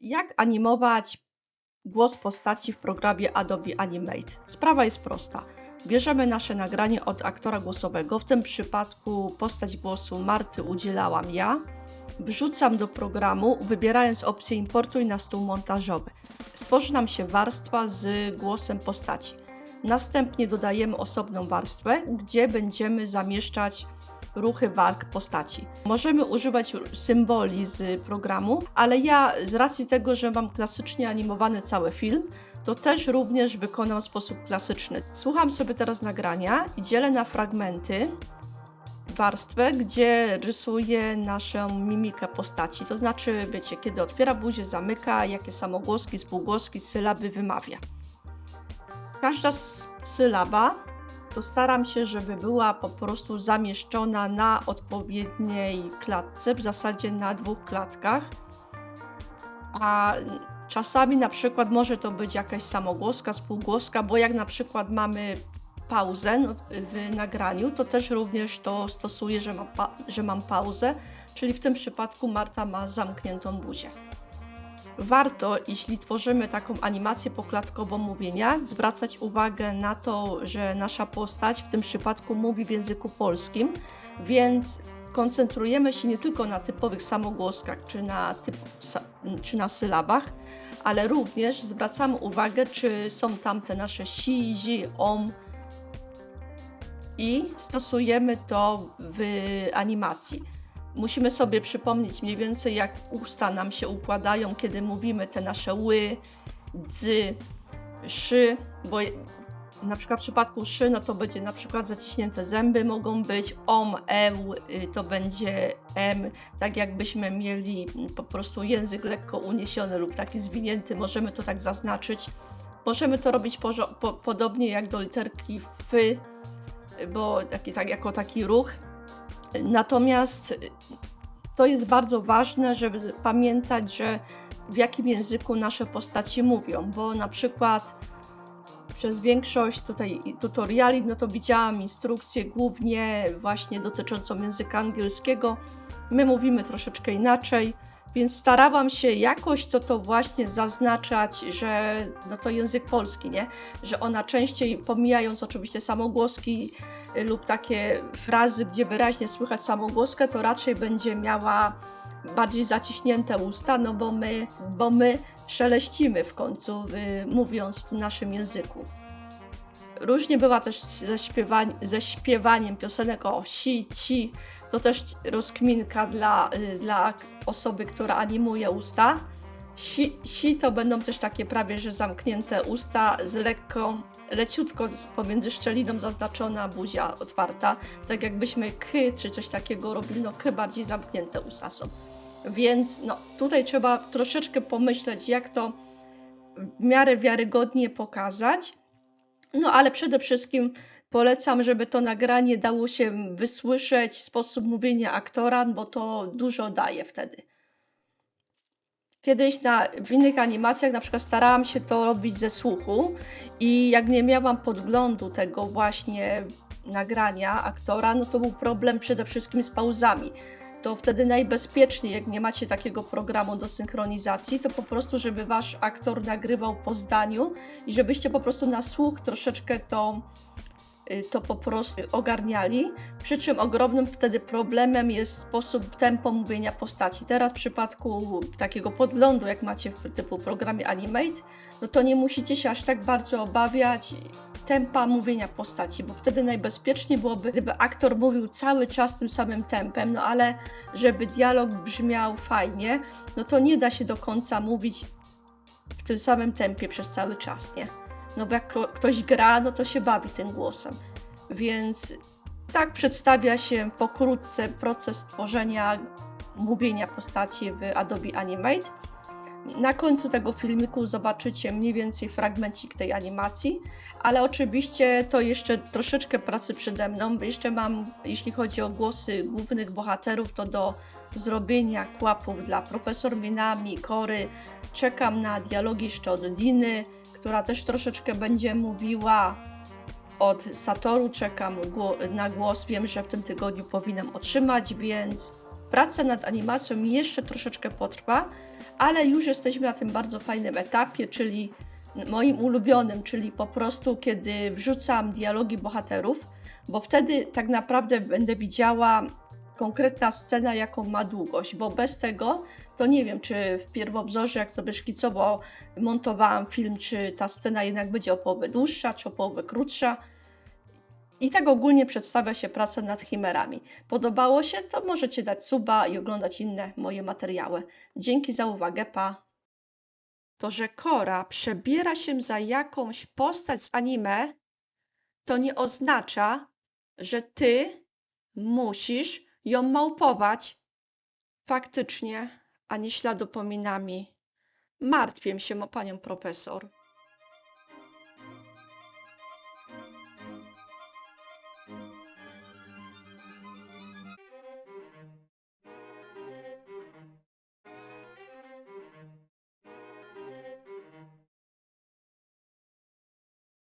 Jak animować głos postaci w programie Adobe Animate? Sprawa jest prosta. Bierzemy nasze nagranie od aktora głosowego, w tym przypadku postać głosu Marty udzielałam ja. Wrzucam do programu, wybierając opcję importuj na stół montażowy. Stworzy nam się warstwa z głosem postaci. Następnie dodajemy osobną warstwę, gdzie będziemy zamieszczać ruchy warg postaci. Możemy używać symboli z programu, ale ja z racji tego, że mam klasycznie animowany cały film, to też również wykonam w sposób klasyczny. Słucham sobie teraz nagrania i dzielę na fragmenty warstwę, gdzie rysuję naszą mimikę postaci. To znaczy, wiecie, kiedy otwiera buzię, zamyka, jakie samogłoski, spółgłoski, sylaby wymawia. Każda sylaba to staram się, żeby była po prostu zamieszczona na odpowiedniej klatce, w zasadzie na dwóch klatkach. A czasami na przykład może to być jakaś samogłoska, spółgłoska, bo jak na przykład mamy pauzę w nagraniu, to też również to stosuję, że, ma że mam pauzę, czyli w tym przypadku Marta ma zamkniętą buzię. Warto, jeśli tworzymy taką animację poklatkową mówienia, zwracać uwagę na to, że nasza postać w tym przypadku mówi w języku polskim, więc koncentrujemy się nie tylko na typowych samogłoskach czy na, typ, czy na sylabach, ale również zwracamy uwagę, czy są tam te nasze si, zi, om i stosujemy to w animacji musimy sobie przypomnieć mniej więcej, jak usta nam się układają, kiedy mówimy te nasze ły, dzy, szy, bo na przykład w przypadku szy, no to będzie na przykład zaciśnięte zęby mogą być, om, eł, y, to będzie m, tak jakbyśmy mieli po prostu język lekko uniesiony lub taki zwinięty, możemy to tak zaznaczyć. Możemy to robić po, podobnie jak do literki f, bo taki, tak, jako taki ruch, Natomiast to jest bardzo ważne, żeby pamiętać, że w jakim języku nasze postacie mówią, bo na przykład przez większość tutaj tutoriali, no to widziałam instrukcję głównie właśnie dotyczącą języka angielskiego. My mówimy troszeczkę inaczej, więc starałam się jakoś to, to właśnie zaznaczać, że no to język polski, nie? Że ona częściej, pomijając oczywiście samogłoski y, lub takie frazy, gdzie wyraźnie słychać samogłoskę, to raczej będzie miała bardziej zaciśnięte usta, no bo my, bo my szeleścimy w końcu, y, mówiąc w naszym języku. Różnie bywa też ze, ze śpiewaniem piosenek o si, ci. To też rozkminka dla, y, dla osoby, która animuje usta. Si, si to będą też takie prawie, że zamknięte usta z lekko, leciutko pomiędzy szczeliną zaznaczona buzia otwarta. Tak jakbyśmy k czy coś takiego robili, no k bardziej zamknięte usta są. Więc no, tutaj trzeba troszeczkę pomyśleć, jak to w miarę wiarygodnie pokazać. No ale przede wszystkim polecam, żeby to nagranie dało się wysłyszeć, sposób mówienia aktora, bo to dużo daje wtedy. Kiedyś na, w innych animacjach na przykład starałam się to robić ze słuchu i jak nie miałam podglądu tego właśnie nagrania aktora, no to był problem przede wszystkim z pauzami. To wtedy najbezpieczniej, jak nie macie takiego programu do synchronizacji, to po prostu, żeby wasz aktor nagrywał po zdaniu i żebyście po prostu na słuch troszeczkę to, to po prostu ogarniali. Przy czym ogromnym wtedy problemem jest sposób tempo mówienia postaci. Teraz w przypadku takiego podglądu, jak macie w typu programie Animate, no to nie musicie się aż tak bardzo obawiać tempa mówienia postaci, bo wtedy najbezpieczniej byłoby, gdyby aktor mówił cały czas tym samym tempem, no ale żeby dialog brzmiał fajnie, no to nie da się do końca mówić w tym samym tempie przez cały czas, nie? No bo jak kto- ktoś gra, no to się bawi tym głosem. Więc tak przedstawia się pokrótce proces tworzenia mówienia postaci w Adobe Animate. Na końcu tego filmiku zobaczycie mniej więcej fragmencik tej animacji, ale oczywiście to jeszcze troszeczkę pracy przede mną, bo jeszcze mam, jeśli chodzi o głosy głównych bohaterów, to do zrobienia kłapów dla profesor Minami, Kory. Czekam na dialogi jeszcze od Diny, która też troszeczkę będzie mówiła. Od Satoru czekam na głos. Wiem, że w tym tygodniu powinnam otrzymać, więc praca nad animacją jeszcze troszeczkę potrwa, ale już jesteśmy na tym bardzo fajnym etapie, czyli moim ulubionym, czyli po prostu kiedy wrzucam dialogi bohaterów, bo wtedy tak naprawdę będę widziała konkretna scena, jaką ma długość, bo bez tego to nie wiem, czy w pierwowzorze, jak sobie szkicowo montowałam film, czy ta scena jednak będzie o połowę dłuższa, czy o połowę krótsza. I tak ogólnie przedstawia się praca nad chimerami. Podobało się? To możecie dać suba i oglądać inne moje materiały. Dzięki za uwagę, pa! To, że Kora przebiera się za jakąś postać z anime, to nie oznacza, że ty musisz ją małpować. Faktycznie, ani śladu po minami. Martwię się o panią profesor.